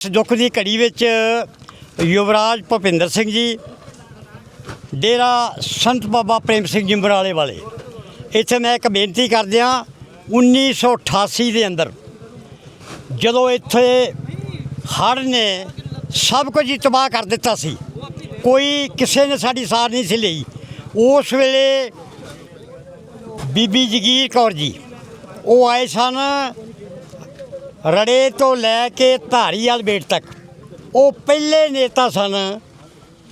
ਇਸ ਦੁੱਖ ਦੀ ਘੜੀ ਵਿੱਚ ਯੁਵਰਾਜ ਭੁਪਿੰਦਰ ਸਿੰਘ ਜੀ, ਡੇਰਾ ਸੰਤ ਬਾਬਾ ਪ੍ਰੇਮ ਸਿੰਘ ਜੀ ਬਰਾਲੇ ਵਾਲੇ। ਇੱਥੇ ਮੈਂ ਇੱਕ ਬੇਨਤੀ ਕਰਦਿਆਂ 1988 ਦੇ ਅੰਦਰ ਜਦੋਂ ਇੱਥੇ ਹੜ੍ਹ ਨੇ ਸਭ ਕੁਝ ਹੀ ਤਬਾਹ ਕਰ ਦਿੱਤਾ ਸੀ, ਕੋਈ ਕਿਸੇ ਨੇ ਸਾਡੀ ਸਾਰ ਨਹੀਂ ਸੀ ਲਈ। ਉਸ ਵੇਲੇ ਬੀਬੀ ਜਗੀਰ ਕੌਰ ਜੀ, ਉਹ ਆਏ ਸਨ ਰੜੇ ਤੋਂ ਲੈ ਕੇ ਧਾਰੀਵਾਲ ਬੇਟ ਤੱਕ। ਉਹ ਪਹਿਲੇ ਨੇਤਾ ਸਨ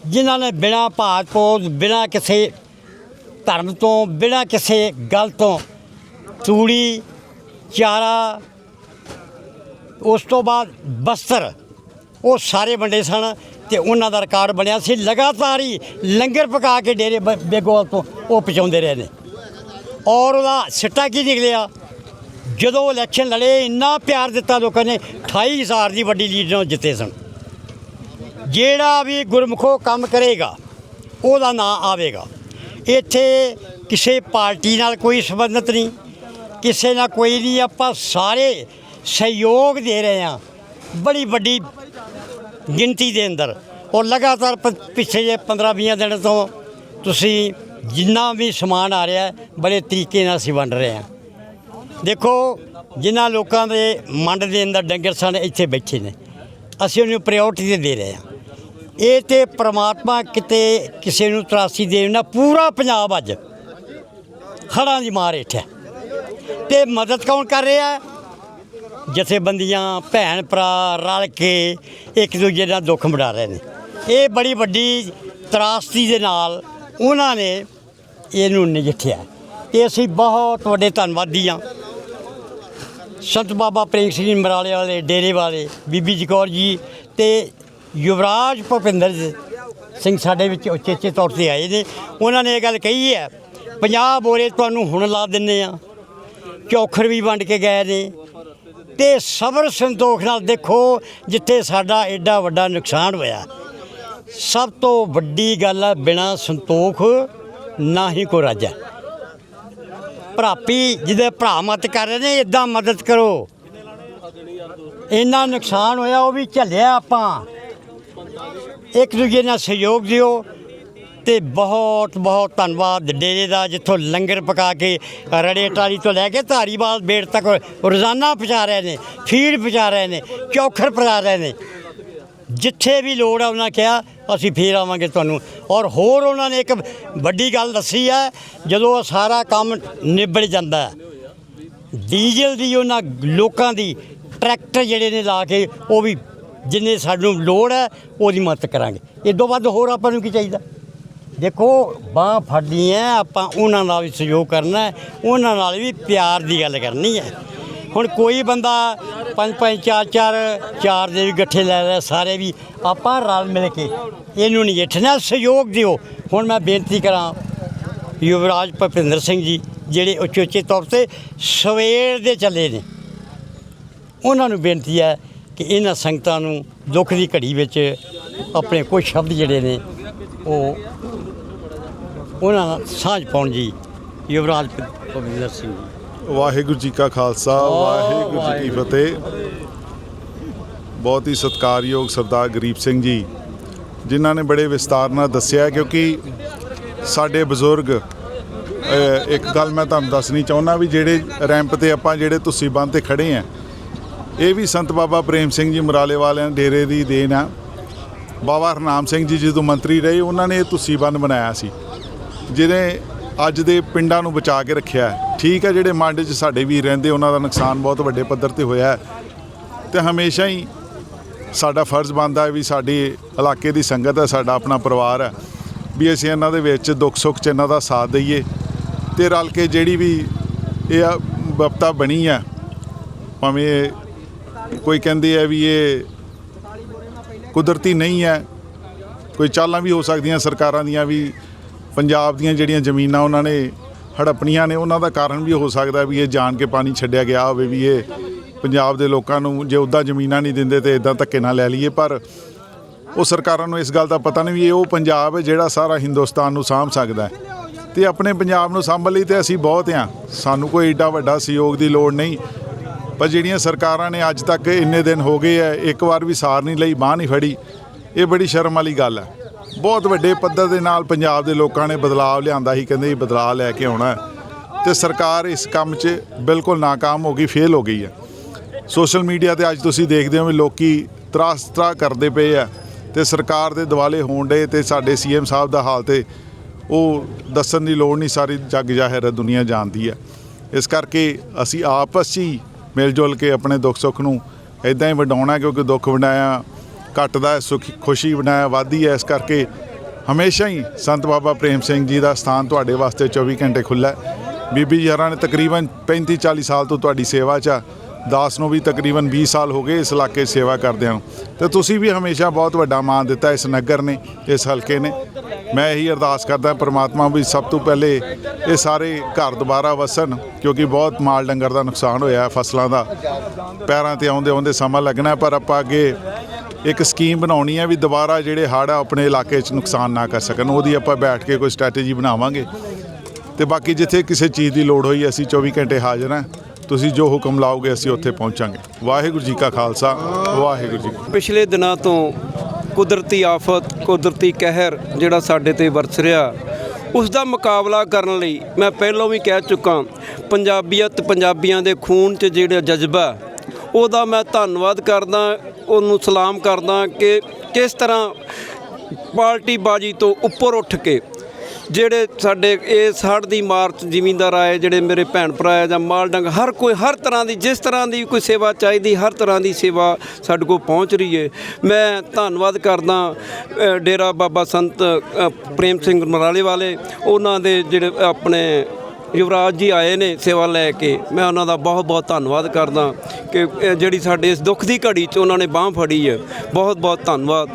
ਜਿਨ੍ਹਾਂ ਨੇ ਬਿਨਾਂ ਭਾਗਪੋਤ ਬਿਨਾਂ ਕਿਸੇ ਧਰਮ ਤੋਂ, ਬਿਨਾਂ ਕਿਸੇ ਗੱਲ ਤੋਂ ਤੂੜੀ, ਚਾਰਾ, ਉਸ ਤੋਂ ਬਾਅਦ ਬਸਤਰ, ਉਹ ਸਾਰੇ ਵੰਡੇ ਸਨ ਤੇ ਉਹਨਾਂ ਦਾ ਰਿਕਾਰਡ ਬਣਿਆ ਸੀ। ਲਗਾਤਾਰ ਹੀ ਲੰਗਰ ਪਕਾ ਕੇ ਡੇਰੇ ਬ- ਬੇਗੋਲ ਤੋਂ ਉਹ ਪਹੁੰਚਾਉਂਦੇ ਰਹੇ ਨੇ। ਔਰ ਉਹਦਾ ਸਿੱਟਾ ਕੀ ਨਿਕਲਿਆ? ਜਦੋਂ ਇਲੈਕਸ਼ਨ ਲੜੇ, ਇੰਨਾ ਪਿਆਰ ਦਿੱਤਾ ਲੋਕਾਂ ਨੇ 28000 ਦੀ ਵੱਡੀ ਲੀਡ ਨਾਲ ਜਿੱਤੇ ਸਨ। ਜਿਹੜਾ ਵੀ ਗੁਰਮੁਖੋ ਕੰਮ ਕਰੇਗਾ, ਉਹਦਾ ਨਾਂ ਆਵੇਗਾ। ਇੱਥੇ ਕਿਸੇ ਪਾਰਟੀ ਨਾਲ ਕੋਈ ਸੰਬੰਧਤ ਨਹੀਂ, ਕਿਸੇ ਨਾਲ ਕੋਈ ਨਹੀਂ, ਆਪਾਂ ਸਾਰੇ ਸਹਿਯੋਗ ਦੇ ਰਹੇ ਹਾਂ, ਬੜੀ ਵੱਡੀ ਗਿਣਤੀ ਦੇ ਅੰਦਰ। ਔਰ ਲਗਾਤਾਰ ਪ- ਪਿਛਲੇ ਜੇ 15-20 ਦਿਨ ਤੋਂ ਤੁਸੀਂ ਜਿੰਨਾ ਵੀ ਸਮਾਨ ਆ ਰਿਹਾ, ਬੜੇ ਤਰੀਕੇ ਨਾਲ ਅਸੀਂ ਵੰਡ ਰਹੇ ਹਾਂ। ਦੇਖੋ, ਜਿਨ੍ਹਾਂ ਲੋਕਾਂ ਦੇ ਮੰਡ ਦੇ ਅੰਦਰ ਡੰਗਰ ਸਨ, ਇੱਥੇ ਬੈਠੇ ਨੇ। ਅਸੀਂ ਉਹਨੂੰ ਪ੍ਰਾਇੋਰਟੀ ਤੇ ਦੇ ਰਹੇ ਹਾਂ। ਇਹ ਤੇ ਪ੍ਰਮਾਤਮਾ ਕਿਤੇ ਕਿਸੇ ਨੂੰ ਤਰਾਸੀ ਦੇਵ ਨਾ, ਪੂਰਾ ਪੰਜਾਬ ਅੱਜ ਹੜ੍ਹਾਂ ਦੀ ਮਾਰ ਹੇਠ ਹੈ। ਤੇ ਮਦਦ ਕੌਣ ਕਰ ਰਿਹਾ? ਜਥੇਬੰਦੀਆਂ ਭੈਣ ਭਰਾ ਰਲ ਕੇ ਇੱਕ ਦੂਜੇ ਦਾ ਦੁੱਖ ਵੰਡਾ ਰਹੇ ਨੇ। ਇਹ ਬੜੀ ਵੱਡੀ ਤਰਾਸਦੀ ਦੇ ਨਾਲ ਉਹਨਾਂ ਨੇ ਇਹਨੂੰ ਨਜਿੱਠਿਆ। ਤੇ ਅਸੀਂ ਬਹੁਤ ਵੱਡੇ ਧੰਨਵਾਦੀ ਹਾਂ। ਸੰਤ ਬਾਬਾ ਪ੍ਰੇਮ ਸਿੰਘ ਮਰਾਲੇ ਵਾਲੇ, ਡੇਰੇ ਵਾਲੇ, ਬੀਬੀ ਜਕੌਰ ਜੀ ਤੇ ਯੁਵਰਾਜ ਭੁਪਿੰਦਰ ਸਿੰਘ ਸਾਡੇ ਵਿੱਚ ਉਚੇਚੇ ਤੌਰ ਤੇ ਆਏ ਨੇ। ਉਹਨਾਂ ਨੇ ਇਹ ਗੱਲ ਕਹੀ ਹੈ 50 ਬੋਰੇ ਤੁਹਾਨੂੰ ਹੁਣ ਲਾ ਦਿੰਨੇ ਆ। ਚੌਖਰ ਵੀ ਵੰਡ ਕੇ ਗਏ ਨੇ ਤੇ ਸਬਰ ਸੰਤੋਖ ਨਾਲ ਦੇਖੋ ਜਿੱਥੇ ਸਾਡਾ ਐਡਾ ਵੱਡਾ ਨੁਕਸਾਨ ਹੋਇਆ। ਸਭ ਤੋਂ ਵੱਡੀ ਗੱਲ ਹੈ, ਬਿਨਾ ਸੰਤੋਖ ਨਾ ਹੀ ਕੋ ਰਾਜਾ ਭਰਾਪੀ ਜਿਹਦੇ ਭਰਾ ਮਤ ਕਰ ਰਹੇ ਨੇ ਇਦਾਂ ਮਦਦ ਕਰੋ। ਇੰਨਾ ਨੁਕਸਾਨ ਹੋਇਆ, ਉਹ ਵੀ ਝੱਲਿਆ ਆਪਾਂ। ਇੱਕ ਦੂਜੇ ਨਾਲ ਸਹਿਯੋਗ ਦਿਓ ਤੇ ਬਹੁਤ ਬਹੁਤ ਧੰਨਵਾਦ ਡੇਰੇ ਦਾ, ਜਿੱਥੋਂ ਲੰਗਰ ਪਕਾ ਕੇ ਰੜੇ ਟਾਲੀ ਤੋਂ ਲੈ ਕੇ ਧਾਰੀਵਾਲ ਬੇੜ ਤੱਕ ਰੋਜ਼ਾਨਾ ਪਹੁੰਚਾ ਰਹੇ ਨੇ, ਫੀਡ ਪਹੁੰਚਾ ਰਹੇ ਨੇ, ਚੌਖਰ ਪਹੁੰਚਾ ਰਹੇ ਨੇ। ਜਿੱਥੇ ਵੀ ਲੋੜ ਆ ਉਹਨਾਂ ਕਿਹਾ, ਅਸੀਂ ਫੇਰ ਆਵਾਂਗੇ ਤੁਹਾਨੂੰ। ਔਰ ਹੋਰ ਉਹਨਾਂ ਨੇ ਇੱਕ ਵੱਡੀ ਗੱਲ ਦੱਸੀ ਹੈ ਜਦੋਂ ਸਾਰਾ ਕੰਮ ਨਿਬੜ ਜਾਂਦਾ ਹੈ, ਡੀਜ਼ਲ ਦੀ ਉਹਨਾਂ ਲੋਕਾਂ ਦੀ ਟਰੈਕਟਰ ਜਿਹੜੇ ਨੇ ਲਾ ਕੇ, ਉਹ ਵੀ ਜਿੰਨੇ ਸਾਨੂੰ ਲੋੜ ਹੈ, ਉਹਦੀ ਮਦਦ ਕਰਾਂਗੇ। ਇਹ ਤੋਂ ਵੱਧ ਹੋਰ ਆਪਾਂ ਨੂੰ ਕੀ ਚਾਹੀਦਾ? ਦੇਖੋ, ਬਾਹ ਫੜਨੀ ਹੈ, ਆਪਾਂ ਉਹਨਾਂ ਨਾਲ ਵੀ ਸਹਿਯੋਗ ਕਰਨਾ ਹੈ, ਉਹਨਾਂ ਨਾਲ ਵੀ ਪਿਆਰ ਦੀ ਗੱਲ ਕਰਨੀ ਹੈ। ਹੁਣ ਕੋਈ ਬੰਦਾ ਪੰਜ ਪੰਜ, ਚਾਰ ਚਾਰ ਚਾਰ ਦੇ ਵੀ ਗੱਠੇ ਲੈ ਰਿਹਾ, ਸਾਰੇ ਵੀ ਆਪਾਂ ਰਲ ਮਿਲ ਕੇ ਇਹਨੂੰ ਨਜਿੱਠਣਾ ਸਹਿਯੋਗ ਦਿਓ। ਹੁਣ ਮੈਂ ਬੇਨਤੀ ਕਰਾਂ, ਯੁਵਰਾਜ ਭੁਪਿੰਦਰ ਸਿੰਘ ਜੀ, ਜਿਹੜੇ ਉਚੇਚੇ ਤੌਰ ਤੇ ਸਵੇਰ ਦੇ ਚੱਲੇ ਨੇ, ਉਹਨਾਂ ਨੂੰ ਬੇਨਤੀ ਹੈ ਕਿ ਇਹਨਾਂ ਸੰਗਤਾਂ ਨੂੰ ਦੁੱਖ ਦੀ ਘੜੀ ਵਿੱਚ ਆਪਣੇ ਕੁਝ ਸ਼ਬਦ ਜਿਹੜੇ ਨੇ, ਉਹ ਉਹਨਾਂ ਸਾਂਝ ਪਾਉਣ ਜੀ, ਯੁਵਰਾਜ ਭੁਪਿੰਦਰ ਸਿੰਘ ਜੀ। ਵਾਹਿਗੁਰੂ ਜੀ ਕਾ ਖਾਲਸਾ ਵਾਹਿਗੁਰੂ ਜੀ ਕੀ ਫਤਿਹ। ਬਹੁਤ ਹੀ ਸਤਿਕਾਰਯੋਗ ਸਰਦਾਰ ਗਰੀਬ ਸਿੰਘ ਜੀ ਜਿਨ੍ਹਾਂ ਨੇ ਬੜੇ ਵਿਸਤਾਰ ਨਾਲ ਦੱਸਿਆ ਕਿਉਂਕਿ ਸਾਡੇ ਬਜ਼ੁਰਗ ਇੱਕ ਗੱਲ ਮੈਂ ਤੁਹਾਨੂੰ ਦੱਸਣੀ ਚਾਹੁੰਦਾ ਵੀ ਜਿਹੜੇ ਰੈਂਪ ਤੇ ਆਪਾਂ ਜਿਹੜੇ ਤੁਸੀਂ ਬੰਦ ਤੇ ਖੜੇ ਆ ਇਹ ਵੀ ਸੰਤ ਬਾਬਾ ਪ੍ਰੇਮ ਸਿੰਘ ਜੀ ਮੁਰਾਲੇ ਵਾਲਿਆਂ ਡੇਰੇ ਦੀ ਦੇਣ ਆ। ਬਾਬਾ ਹਰਨਾਮ ਸਿੰਘ ਜੀ ਜਦੋਂ ਮੰਤਰੀ ਰਹੇ ਉਹਨਾਂ ਨੇ ਇਹ ਤੁਸੀਂ ਬੰਨ ਬਣਾਇਆ ਸੀ ਜਿਹਨੇ ਅੱਜ ਦੇ ਪਿੰਡਾਂ ਨੂੰ ਬਚਾ ਕੇ ਰੱਖਿਆ ਹੈ। ਠੀਕ ਹੈ, ਜਿਹੜੇ ਮੰਡ 'ਚ ਸਾਡੇ ਵੀ ਰਹਿੰਦੇ, ਉਹਨਾਂ ਦਾ ਨੁਕਸਾਨ ਬਹੁਤ ਵੱਡੇ ਪੱਧਰ ਤੇ ਹੋਇਆ ਹੈ। ਤੇ ਹਮੇਸ਼ਾ ਹੀ ਸਾਡਾ ਫਰਜ਼ ਬਣਦਾ ਹੈ ਵੀ ਸਾਡੇ ਇਲਾਕੇ ਦੀ ਸੰਗਤ ਹੈ, ਸਾਡਾ ਆਪਣਾ ਪਰਿਵਾਰ ਹੈ। ਵੀ ਅਸੀਂ ਇਹਨਾਂ ਦੇ ਵਿੱਚ ਦੁੱਖ ਸੁੱਖ 'ਚ ਇਹਨਾਂ ਦਾ ਸਾਥ ਦਈਏ। ਤੇ ਰਲ ਕੇ ਜਿਹੜੀ ਵੀ ਇਹ ਆ ਬਣੀ ਹੈ, ਭਾਵੇਂ ਕੋਈ ਕਹਿੰਦੇ ਆ ਵੀ ਇਹ ਕੁਦਰਤੀ ਨਹੀਂ ਹੈ, ਕੋਈ ਚਾਲਾਂ ਵੀ ਹੋ ਸਕਦੀਆਂ ਸਰਕਾਰਾਂ ਦੀਆਂ ਵੀ ਪੰਜਾਬ ਦੀਆਂ ਜਿਹੜੀਆਂ ਜ਼ਮੀਨਾਂ ਉਹਨਾਂ ਨੇ ਹੜੱਪਣੀਆਂ ਨੇ, ਉਹਨਾਂ ਦਾ ਕਾਰਨ ਵੀ ਹੋ ਸਕਦਾ ਵੀ ਇਹ ਜਾਣ ਕੇ ਪਾਣੀ ਛੱਡਿਆ ਗਿਆ ਹੋਵੇ ਵੀ ਇਹ ਪੰਜਾਬ ਦੇ ਲੋਕਾਂ ਨੂੰ ਜੇ ਉੱਦਾਂ ਜ਼ਮੀਨਾਂ ਨਹੀਂ ਦਿੰਦੇ ਤੇ ਇਦਾਂ ਧੱਕੇ ਨਾਲ ਲੈ ਲਈਏ, ਪਰ ਉਹ ਸਰਕਾਰਾਂ ਨੂੰ ਇਸ ਗੱਲ ਦਾ ਪਤਾ ਨਹੀਂ ਵੀ ਇਹ ਉਹ ਪੰਜਾਬ ਹੈ ਜਿਹੜਾ ਸਾਰਾ ਹਿੰਦੁਸਤਾਨ ਨੂੰ ਸਾਂਭ ਸਕਦਾ ਹੈ। ਤੇ ਆਪਣੇ ਪੰਜਾਬ ਨੂੰ ਸਾਂਭਣ ਲਈ ਤੇ ਅਸੀਂ ਬਹੁਤ ਹਾਂ। ਸਾਨੂੰ ਕੋਈ ਏਡਾ ਵੱਡਾ ਸਹਿਯੋਗ ਦੀ ਲੋੜ ਨਹੀਂ। ਪਰ ਜਿਹੜੀਆਂ ਸਰਕਾਰਾਂ ਨੇ ਅੱਜ ਤੱਕ ਇੰਨੇ ਦਿਨ ਹੋ ਗਏ ਐ ਇੱਕ ਵਾਰ ਵੀ ਸਾਰ ਨਹੀਂ ਲਈ, ਬਾਹ ਨਹੀਂ ਫੜੀ, ਇਹ ਬੜੀ ਸ਼ਰਮ ਵਾਲੀ ਗੱਲ ਹੈ। ਬਹੁਤ ਵੱਡੇ ਪੱਧਰ ਦੇ ਨਾਲ ਪੰਜਾਬ ਦੇ ਲੋਕਾਂ ਨੇ ਬਦਲਾਅ ਲਿਆਂਦਾ ਸੀ, ਕਹਿੰਦੇ ਜੀ ਬਦਲਾਅ ਲੈ ਕੇ ਆਉਣਾ ਹੈ। ਤੇ ਸਰਕਾਰ ਇਸ ਕੰਮ 'ਚ ਬਿਲਕੁਲ ਨਾਕਾਮ ਹੋ ਗਈ, ਫੇਲ ਹੋ ਗਈ ਹੈ ਸੋਸ਼ਲ ਮੀਡੀਆ ਤੇ ਅੱਜ ਤੁਸੀਂ ਦੇਖਦੇ ਹੋ ਵੀ ਲੋਕੀ ਤਰਾਸ ਤਰਾ ਕਰਦੇ ਪਏ ਆ ਤੇ ਸਰਕਾਰ ਦੇ ਦਿਵਾਲੇ ਹੋਣ ਡੇ ਤੇ ਸਾਡੇ ਸੀਐਮ ਸਾਹਿਬ ਦਾ ਹਾਲ ਤੇ ਉਹ ਦੱਸਣ ਦੀ ਲੋੜ ਨਹੀਂ, ਸਾਰੀ ਜੱਗ ਜ਼ਾਹਿਰ ਹੈ, ਦੁਨੀਆ ਜਾਣਦੀ ਹੈ ਇਸ ਕਰਕੇ ਅਸੀਂ ਆਪਸ 'ਚ ਹੀ ਮਿਲ ਜੁਲ ਕੇ ਆਪਣੇ ਦੁੱਖ ਸੁੱਖ ਨੂੰ ਇਦਾਂ ਹੀ ਵਡਾਉਣਾ, ਕਿਉਂਕਿ ਦੁੱਖ ਵੰਡਾਇਆ ਘਟਦਾ ਹੈ ਸੁਖ ਖੁਸ਼ੀ ਬਣਾਇਆ ਵਾਧੀ ਹੈ। ਇਸ ਕਰਕੇ ਹਮੇਸ਼ਾ ਹੀ ਸੰਤ ਬਾਬਾ ਪ੍ਰੇਮ ਸਿੰਘ ਜੀ ਦਾ ਸਥਾਨ ਤੁਹਾਡੇ ਵਾਸਤੇ 24 ਘੰਟੇ ਖੁੱਲ੍ਹਾ ਹੈ। ਬੀਬੀ ਯਾਰਾਂ ਨੇ ਤਕਰੀਬਨ 35 40 ਸਾਲ ਤੋਂ ਤੁਹਾਡੀ ਸੇਵਾ 'ਚ ਆ। ਦਾਸ ਨੂੰ ਵੀ ਤਕਰੀਬਨ 20 ਸਾਲ ਹੋ ਗਏ ਇਸ ਇਲਾਕੇ 'ਚ ਸੇਵਾ ਕਰਦਿਆਂ ਨੂੰ। ਤੇ ਤੁਸੀਂ ਵੀ ਹਮੇਸ਼ਾ ਬਹੁਤ ਵੱਡਾ ਮਾਣ ਦਿੱਤਾ ਇਸ ਨਗਰ ਨੇ ਇਸ ਹਲਕੇ ਨੇ। ਮੈਂ ਇਹੀ ਅਰਦਾਸ ਕਰਦਾ ਪ੍ਰਮਾਤਮਾ ਵੀ ਸਭ ਤੋਂ ਪਹਿਲੇ ਇਹ ਸਾਰੇ ਘਰ ਦੁਬਾਰਾ ਵਸਣ ਕਿਉਂਕਿ ਬਹੁਤ ਮਾਲ ਡੰਗਰ ਦਾ ਨੁਕਸਾਨ ਹੋਇਆ ਹੈ, ਫਸਲਾਂ ਦਾ। ਪੈਰਾਂ ਤੇ ਆਉਂਦੇ ਆਉਂਦੇ ਸਮਾਂ ਲੱਗਣਾ ਪਰ ਆਪਾਂ ਅੱਗੇ ਇੱਕ ਸਕੀਮ ਬਣਾਉਣੀ ਹੈ ਵੀ ਦੁਬਾਰਾ ਜਿਹੜੇ ਹੜ੍ਹ ਆ ਆਪਣੇ ਇਲਾਕੇ 'ਚ ਨੁਕਸਾਨ ਨਾ ਕਰ ਸਕਣ, ਉਹਦੀ ਆਪਾਂ ਬੈਠ ਕੇ ਕੋਈ ਸਟ੍ਰੈਟਜੀ ਬਣਾਵਾਂਗੇ। ਤੇ ਬਾਕੀ ਜਿੱਥੇ ਕਿਸੇ ਚੀਜ਼ ਦੀ ਲੋੜ ਹੋਈ, ਅਸੀਂ 24 ਘੰਟੇ ਹਾਜ਼ਰ ਹਾਂ। ਤੁਸੀਂ ਜੋ ਹੁਕਮ ਲਾਓਗੇ, ਅਸੀਂ ਉੱਥੇ ਪਹੁੰਚਾਂਗੇ। ਵਾਹਿਗੁਰੂ ਜੀ ਕਾ ਖਾਲਸਾ, ਵਾਹਿਗੁਰੂ ਜੀ ਪਿਛਲੇ ਦਿਨਾਂ ਤੋਂ ਕੁਦਰਤੀ ਆਫਤ, ਕੁਦਰਤੀ ਕਹਿਰ ਜਿਹੜਾ ਸਾਡੇ ਤੇ ਵਰਸ ਰਿਹਾ, ਉਸ ਦਾ ਮੁਕਾਬਲਾ ਕਰਨ ਲਈ ਮੈਂ ਪਹਿਲਾਂ ਵੀ ਕਹਿ ਚੁੱਕਾ, ਪੰਜਾਬੀਅਤ ਪੰਜਾਬੀਆਂ ਦੇ ਖੂਨ 'ਚ ਜਿਹੜਾ ਜਜ਼ਬਾ ਉਹਦਾ ਮੈਂ ਧੰਨਵਾਦ ਕਰਦਾ, ਉਹਨੂੰ ਸਲਾਮ ਕਰਦਾ ਕਿ ਕਿਸ ਤਰ੍ਹਾਂ ਪਾਰਟੀ ਬਾਜੀ ਤੋਂ ਉੱਪਰ ਉੱਠ ਕੇ ਜਿਹੜੇ ਸਾਡੇ ਇਹ ਹੜ੍ਹ ਦੀ ਮਾਰਚ ਜ਼ਿਮੀਂਦਾਰ ਆਏ, ਜਿਹੜੇ ਮੇਰੇ ਭੈਣ ਭਰਾ ਆ ਜਾਂ ਮਾਲ ਡੰਗ, ਹਰ ਕੋਈ, ਹਰ ਤਰ੍ਹਾਂ ਦੀ, ਜਿਸ ਤਰ੍ਹਾਂ ਦੀ ਕੋਈ ਸੇਵਾ ਚਾਹੀਦੀ, ਹਰ ਤਰ੍ਹਾਂ ਦੀ ਸੇਵਾ ਸਾਡੇ ਕੋਲ ਪਹੁੰਚ ਰਹੀ ਹੈ ਮੈਂ ਧੰਨਵਾਦ ਕਰਦਾ ਡੇਰਾ ਬਾਬਾ ਸੰਤ ਪ੍ਰੇਮ ਸਿੰਘ ਮਰਾਲੇ ਵਾਲੇ, ਉਹਨਾਂ ਦੇ ਜਿਹੜੇ ਆਪਣੇ ਯੁਵਰਾਜ ਜੀ ਆਏ ਨੇ ਸੇਵਾ ਲੈ ਕੇ, ਮੈਂ ਉਹਨਾਂ ਦਾ ਬਹੁਤ ਬਹੁਤ ਧੰਨਵਾਦ ਕਰਦਾ ਕਿ ਜਿਹੜੀ ਸਾਡੇ ਇਸ ਦੁੱਖ ਦੀ ਘੜੀ 'ਚ ਉਹਨਾਂ ਨੇ ਬਾਹ ਫੜੀ ਹੈ। ਬਹੁਤ ਬਹੁਤ ਧੰਨਵਾਦ।